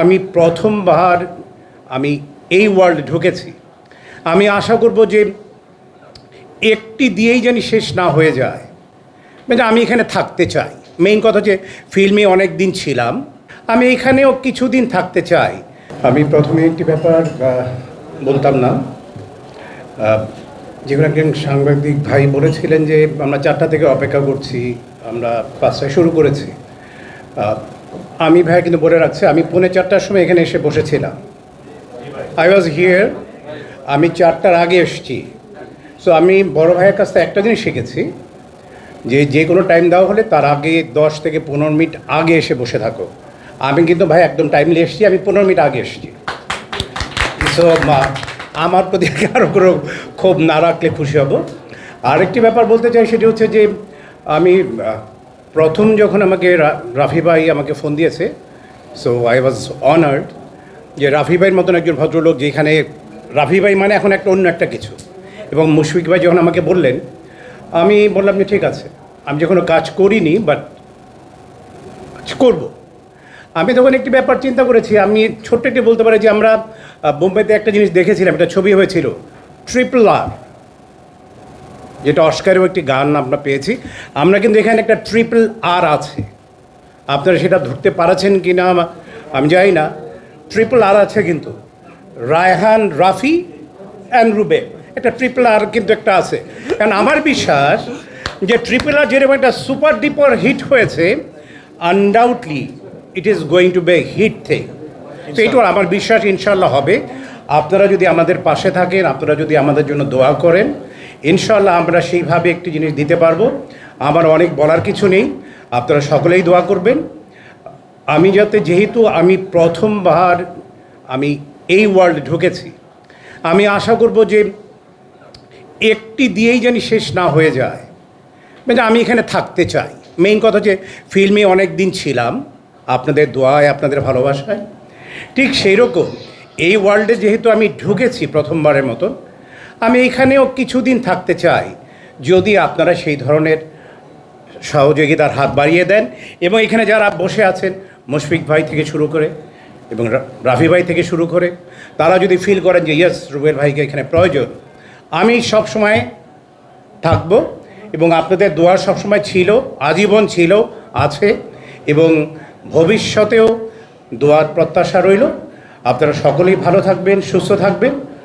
আমি প্রথমবার আমি এই ওয়ার্ল্ড ঢুকেছি। আমি আশা করব যে একটি দিয়েই যেন শেষ না হয়ে যায়। মানে আমি এখানে থাকতে চাই। মেইন কথা যে ফিল্মে অনেক দিন ছিলাম। আমি এখানেও কিছুদিন থাকতে চাই। আমি প্রথমে একটি ব্যাপার বলতাম না। যেখানে একজন সাংবাদিক ভাই বলেছিলেন যে, আমরা চারটা থেকে অপেক্ষা করছি, আমরা পাঁচটায় শুরু করেছি। আমি ভাই কিন্তু বলে রাখছি, আমি পৌনে চারটার সময় এখানে এসে বসেছিলাম। আই ওয়াজ হিয়ার আমি চারটার আগে এসেছি। সো আমি বড় ভাইয়ের কাছ থেকে একটা জিনিস শিখেছি, যে যে কোনো টাইম দেওয়া হলে তার আগে দশ থেকে পনেরো মিনিট আগে এসে বসে থাকো। আমি কিন্তু ভাই একদম টাইমলি এসেছি, আমি পনেরো মিনিট আগে এসেছি। সো আমার প্রতি কারও কোনো ক্ষোভ না রাখলে খুশি হব। আরেকটি ব্যাপার বলতে চাই, সেটি হচ্ছে যে আমি প্রথম যখন আমাকে রাফি ভাই আমাকে ফোন দিয়েছে সো আই ওয়াজ অনার্ড যে রাফি ভাইয়ের মতন একজন ভদ্রলোক যেখানে রাফি ভাই মানে এখন একটা অন্য একটা কিছু। এবং মুশফিক ভাই যখন আমাকে বললেন, আমি বললাম যে ঠিক আছে, আমি যখন কাজ করিনি বাট করব। আমি তখন একটি ব্যাপার চিন্তা করেছি, আমি ছোট্ট একটি বলতে পারি যে আমরা বোম্বেতে একটা জিনিস দেখেছিলাম, একটা ছবি হয়েছিল ট্রিপল আর যেটা অস্কারেও একটি গান আমরা পেয়েছি। আমরা কিন্তু এখানে একটা ট্রিপল আর আছে। আপনারা সেটা ধরতে পারছেন কি না আমি জানি না। ট্রিপল আর আছে কিন্তু। রায়হান, রাফি অ্যান্ড রুবে একটা ট্রিপল আর কিন্তু একটা আছে। কারণ আমার বিশ্বাস যে ট্রিপল আর যেরকম একটা সুপার ডিপার হিট হয়েছে undoubtedly it is going to be hit thing তো এইটু আমার বিশ্বাস ইনশাল্লাহ হবে। আপনারা যদি আমাদের পাশে থাকেন, আপনারা যদি আমাদের জন্য দোয়া করেন ইনশাল্লাহ আমরা সেইভাবে একটি জিনিস দিতে পারব। আমার অনেক বলার কিছু নেই। আপনারা সকলেই দোয়া করবেন। আমি যাতে যেহেতু আমি প্রথমবার আমি এই ওয়ার্ল্ড ঢুকেছি, আমি আশা করব যে একটি দিয়েই যেন শেষ না হয়ে যায়। মানে আমি এখানে থাকতে চাই। মেইন কথা যে ফিল্মে অনেক দিন ছিলাম। আপনাদের দোয়ায়, আপনাদের ভালোবাসায়। ঠিক সেই রকম এই ওয়ার্ল্ডে যেহেতু আমি ঢুকেছি প্রথমবারের মতন আমি এখানেও কিছুদিন থাকতে চাই। যদি আপনারা সেই ধরনের সহযোগিতার হাত বাড়িয়ে দেন এবং এখানে যারা বসে আছেন, মুশফিক ভাই থেকে শুরু করে এবং রাফি ভাই থেকে শুরু করে, তারা যদি ফিল করেন যে ইয়েস রুবেল ভাইকে এখানে প্রয়োজন। আমি সব সময় থাকব এবং আপনাদের দোয়ার সবসময় ছিল, আজীবন ছিল, আছে এবং ভবিষ্যতেও দোয়ার প্রত্যাশা রইল। আপনারা সকলেই ভালো থাকবেন, সুস্থ থাকবেন।